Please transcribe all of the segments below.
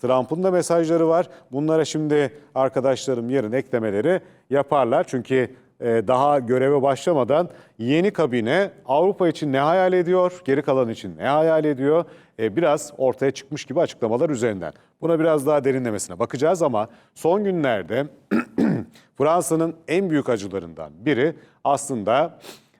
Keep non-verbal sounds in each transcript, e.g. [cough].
Trump'ın da mesajları var. Bunlara şimdi arkadaşlarım yarın eklemeleri yaparlar. Çünkü e, daha göreve başlamadan yeni kabine Avrupa için ne hayal ediyor, geri kalan için ne hayal ediyor? E, Biraz ortaya çıkmış gibi açıklamalar üzerinden. Buna biraz daha derinlemesine bakacağız ama son günlerde [clears throat] Fransa'nın en büyük acılarından biri aslında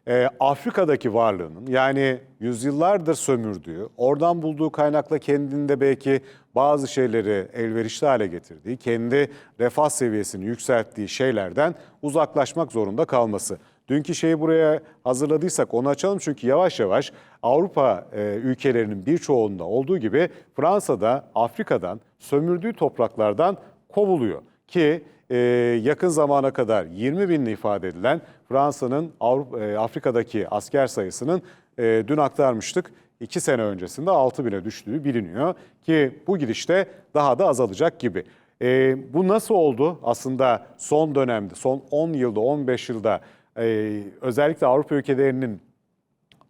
e, Afrika'daki varlığının yani yüzyıllardır sömürdüğü, oradan bulduğu kaynakla kendinde belki bazı şeyleri elverişli hale getirdiği, kendi refah seviyesini yükselttiği şeylerden uzaklaşmak zorunda kalması. Dünkü şeyi buraya hazırladıysak onu açalım çünkü yavaş yavaş Avrupa e, ülkelerinin birçoğunda olduğu gibi Fransa'da Afrika'dan sömürdüğü topraklardan kovuluyor ki e, yakın zamana kadar 20 binli ifade edilen Fransa'nın e, Afrika'daki asker sayısının dün aktarmıştık. 2 sene öncesinde 6 bine düştüğü biliniyor ki bu gidişte daha da azalacak gibi. E, bu nasıl oldu? Aslında son dönemde, son 10 yılda, 15 yılda e, özellikle Avrupa ülkelerinin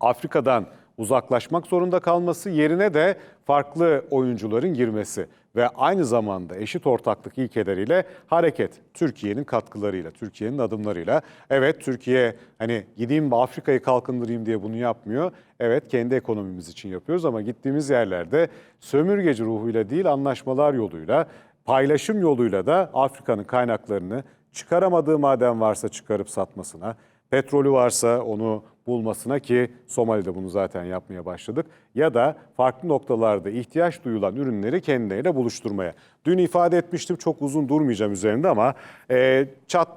Afrika'dan uzaklaşmak zorunda kalması yerine de farklı oyuncuların girmesi ve aynı zamanda eşit ortaklık ilkeleriyle hareket Türkiye'nin katkılarıyla, Türkiye'nin adımlarıyla. Evet Türkiye hani gideyim Afrika'yı kalkındırayım diye bunu yapmıyor. Evet kendi ekonomimiz için yapıyoruz ama gittiğimiz yerlerde sömürgeci ruhuyla değil anlaşmalar yoluyla, paylaşım yoluyla da Afrika'nın kaynaklarını çıkaramadığı maden varsa çıkarıp satmasına, petrolü varsa onu bulmasına ki Somali'de bunu zaten yapmaya başladık ya da farklı noktalarda ihtiyaç duyulan ürünleri kendileriyle buluşturmaya. Dün ifade etmiştim çok uzun durmayacağım üzerinde ama e, Çat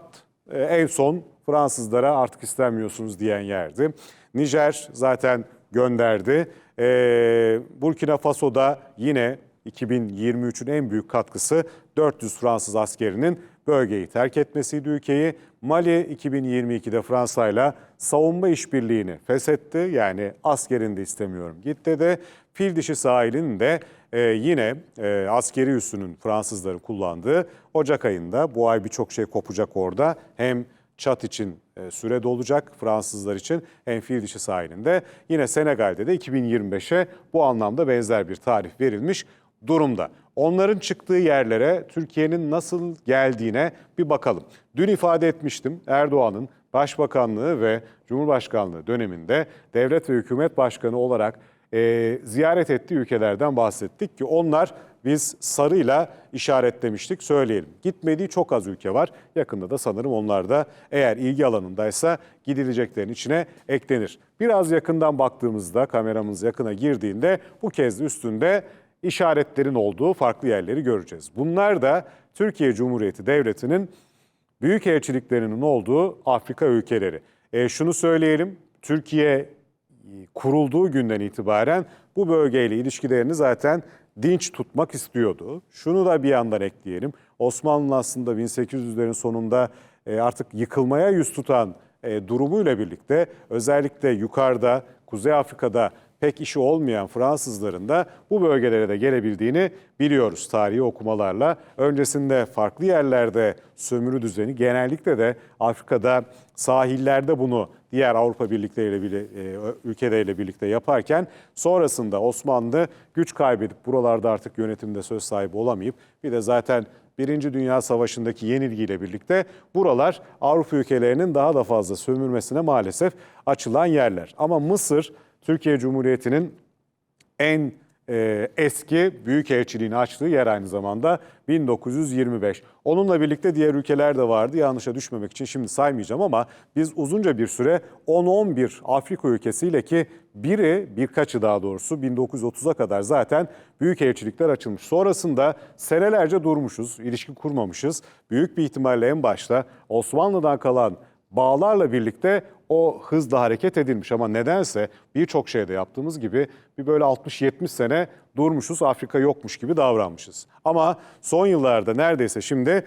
e, en son Fransızlara artık istemiyorsunuz diyen yerdi. Nijer zaten gönderdi. E, Burkina Faso'da yine 2023'ün en büyük katkısı 400 Fransız askerinin bölgeyi terk etmesiydi ülkeyi. Mali 2022'de Fransa ile savunma işbirliğini feshetti. Yani askerini de istemiyorum git dedi. Fil dişi sahilinin de e, yine e, askeri üssünün Fransızların kullandığı Ocak ayında bu ay birçok şey kopacak orada. Hem Çat için e, süre dolacak Fransızlar için hem fil dişi sahilinde. Yine Senegal'de de 2025'e bu anlamda benzer bir tarih verilmiş durumda. Onların çıktığı yerlere Türkiye'nin nasıl geldiğine bir bakalım. Dün ifade etmiştim Erdoğan'ın Başbakanlığı ve Cumhurbaşkanlığı döneminde devlet ve hükümet başkanı olarak e, ziyaret ettiği ülkelerden bahsettik ki onlar biz sarıyla işaretlemiştik söyleyelim. Gitmediği çok az ülke var. Yakında da sanırım onlar da eğer ilgi alanındaysa gidileceklerin içine eklenir. Biraz yakından baktığımızda kameramız yakına girdiğinde bu kez de üstünde işaretlerin olduğu farklı yerleri göreceğiz. Bunlar da Türkiye Cumhuriyeti Devleti'nin büyük elçiliklerinin olduğu Afrika ülkeleri. E, şunu söyleyelim, Türkiye e, kurulduğu günden itibaren bu bölgeyle ilişkilerini zaten dinç tutmak istiyordu. Şunu da bir yandan ekleyelim. Osmanlı aslında 1800'lerin sonunda e, artık yıkılmaya yüz tutan e, durumuyla birlikte özellikle yukarıda Kuzey Afrika'da pek işi olmayan Fransızların da bu bölgelere de gelebildiğini biliyoruz tarihi okumalarla. Öncesinde farklı yerlerde sömürü düzeni genellikle de Afrika'da sahillerde bunu diğer Avrupa birlikleriyle bile, e, ülkeleriyle birlikte yaparken sonrasında Osmanlı güç kaybedip buralarda artık yönetimde söz sahibi olamayıp bir de zaten Birinci Dünya Savaşı'ndaki yenilgiyle birlikte buralar Avrupa ülkelerinin daha da fazla sömürmesine maalesef açılan yerler. Ama Mısır Türkiye Cumhuriyeti'nin en e, eski büyükelçiliğini açtığı yer aynı zamanda 1925. Onunla birlikte diğer ülkeler de vardı. Yanlışa düşmemek için şimdi saymayacağım ama biz uzunca bir süre 10-11 Afrika ülkesiyle ki biri birkaçı daha doğrusu 1930'a kadar zaten büyükelçilikler açılmış. Sonrasında senelerce durmuşuz, ilişki kurmamışız. Büyük bir ihtimalle en başta Osmanlı'dan kalan bağlarla birlikte o hızla hareket edilmiş ama nedense birçok şeyde yaptığımız gibi bir böyle 60-70 sene durmuşuz Afrika yokmuş gibi davranmışız. Ama son yıllarda neredeyse şimdi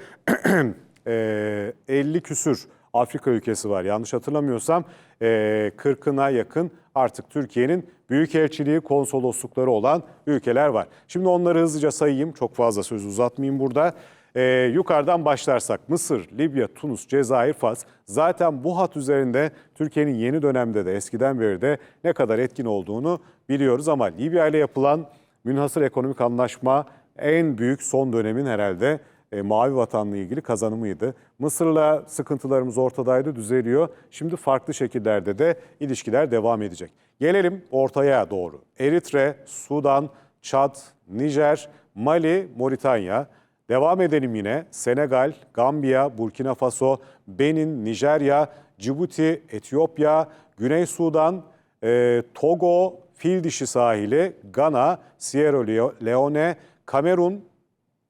[clears throat] 50 küsür Afrika ülkesi var yanlış hatırlamıyorsam 40'ına yakın artık Türkiye'nin büyükelçiliği, konsoloslukları olan ülkeler var. Şimdi onları hızlıca sayayım çok fazla söz uzatmayayım burada. Ee, yukarıdan başlarsak Mısır, Libya, Tunus, Cezayir, Fas zaten bu hat üzerinde Türkiye'nin yeni dönemde de eskiden beri de ne kadar etkin olduğunu biliyoruz ama Libya ile yapılan münhasır ekonomik anlaşma en büyük son dönemin herhalde e, Mavi Vatan'la ilgili kazanımıydı. Mısır'la sıkıntılarımız ortadaydı, düzeliyor. Şimdi farklı şekillerde de ilişkiler devam edecek. Gelelim ortaya doğru. Eritre, Sudan, Çad, Nijer, Mali, Moritanya. Devam edelim yine. Senegal, Gambiya, Burkina Faso, Benin, Nijerya, Cibuti, Etiyopya, Güney Sudan, e, Togo, Fil Dişi Sahili, Gana, Sierra Leo- Leone, Kamerun,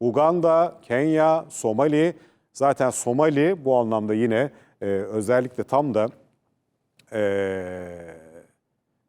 Uganda, Kenya, Somali. Zaten Somali bu anlamda yine e, özellikle tam da e,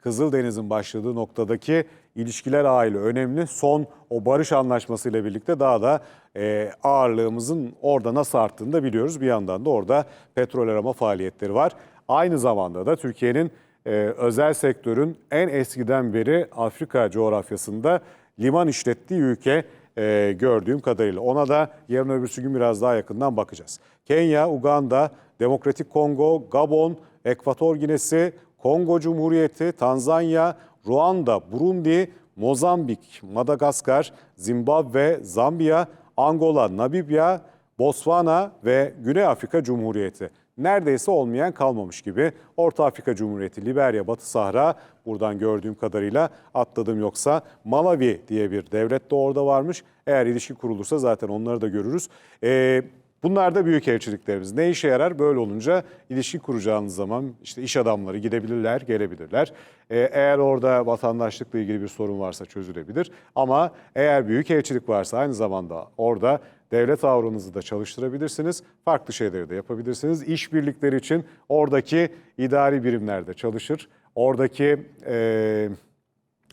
Kızıldeniz'in başladığı noktadaki ilişkiler aile önemli. Son o barış anlaşması ile birlikte daha da e, ağırlığımızın orada nasıl arttığını da biliyoruz. Bir yandan da orada petrol arama faaliyetleri var. Aynı zamanda da Türkiye'nin e, özel sektörün en eskiden beri Afrika coğrafyasında liman işlettiği ülke e, gördüğüm kadarıyla. Ona da yarın öbürsü gün biraz daha yakından bakacağız. Kenya, Uganda, Demokratik Kongo, Gabon, Ekvator Ginesi, Kongo Cumhuriyeti, Tanzanya, Ruanda, Burundi, Mozambik, Madagaskar, Zimbabwe, Zambiya, Angola, Namibya, Botswana ve Güney Afrika Cumhuriyeti. Neredeyse olmayan kalmamış gibi. Orta Afrika Cumhuriyeti, Liberya, Batı Sahra buradan gördüğüm kadarıyla atladım yoksa Malawi diye bir devlet de orada varmış. Eğer ilişki kurulursa zaten onları da görürüz. Ee, Bunlar da büyük elçiliklerimiz. Ne işe yarar? Böyle olunca ilişki kuracağınız zaman işte iş adamları gidebilirler, gelebilirler. Ee, eğer orada vatandaşlıkla ilgili bir sorun varsa çözülebilir. Ama eğer büyük elçilik varsa aynı zamanda orada devlet avronuzu da çalıştırabilirsiniz. Farklı şeyleri de yapabilirsiniz. İşbirlikleri için oradaki idari birimlerde çalışır. Oradaki...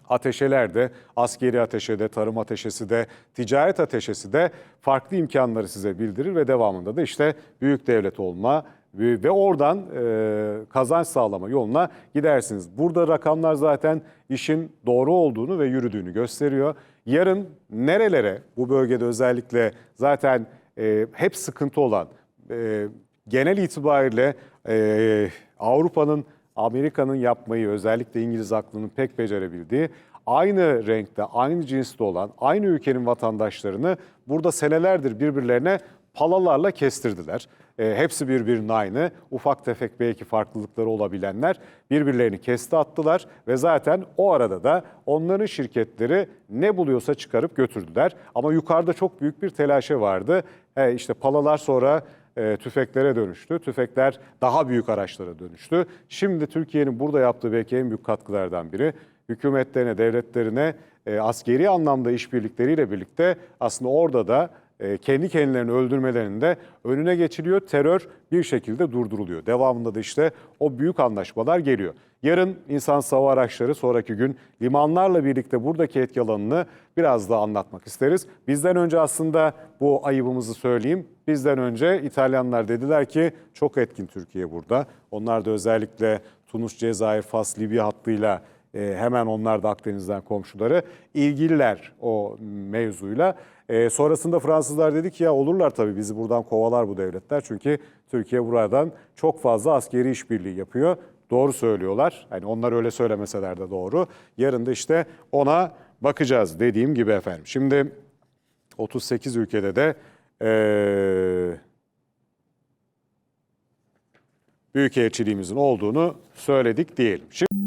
eee ateşelerde, askeri ateşede, tarım ateşesi de, ticaret ateşesi de farklı imkanları size bildirir ve devamında da işte büyük devlet olma ve oradan e, kazanç sağlama yoluna gidersiniz. Burada rakamlar zaten işin doğru olduğunu ve yürüdüğünü gösteriyor. Yarın nerelere bu bölgede özellikle zaten e, hep sıkıntı olan e, genel itibariyle e, Avrupa'nın Amerika'nın yapmayı özellikle İngiliz aklının pek becerebildiği aynı renkte, aynı cinste olan, aynı ülkenin vatandaşlarını burada senelerdir birbirlerine palalarla kestirdiler. E, hepsi birbirinin aynı, ufak tefek belki farklılıkları olabilenler birbirlerini kesti attılar ve zaten o arada da onların şirketleri ne buluyorsa çıkarıp götürdüler. Ama yukarıda çok büyük bir telaşe vardı. E, işte palalar sonra e, tüfeklere dönüştü. Tüfekler daha büyük araçlara dönüştü. Şimdi Türkiye'nin burada yaptığı belki en büyük katkılardan biri hükümetlerine, devletlerine e, askeri anlamda işbirlikleriyle birlikte aslında orada da e, kendi kendilerini öldürmelerinde önüne geçiliyor. Terör bir şekilde durduruluyor. Devamında da işte o büyük anlaşmalar geliyor. Yarın insan hava araçları sonraki gün limanlarla birlikte buradaki etki alanını biraz daha anlatmak isteriz. Bizden önce aslında bu ayıbımızı söyleyeyim. Bizden önce İtalyanlar dediler ki çok etkin Türkiye burada. Onlar da özellikle Tunus, Cezayir, Fas, Libya hattıyla e, hemen onlar da Akdeniz'den komşuları ilgililer o mevzuyla. E, sonrasında Fransızlar dedi ki ya olurlar tabii bizi buradan kovalar bu devletler. Çünkü Türkiye buradan çok fazla askeri işbirliği yapıyor. Doğru söylüyorlar. Hani onlar öyle söylemeseler de doğru. Yarın da işte ona bakacağız dediğim gibi efendim. Şimdi 38 ülkede de eee Büyükelçiliğimizin olduğunu söyledik diyelim. Şimdi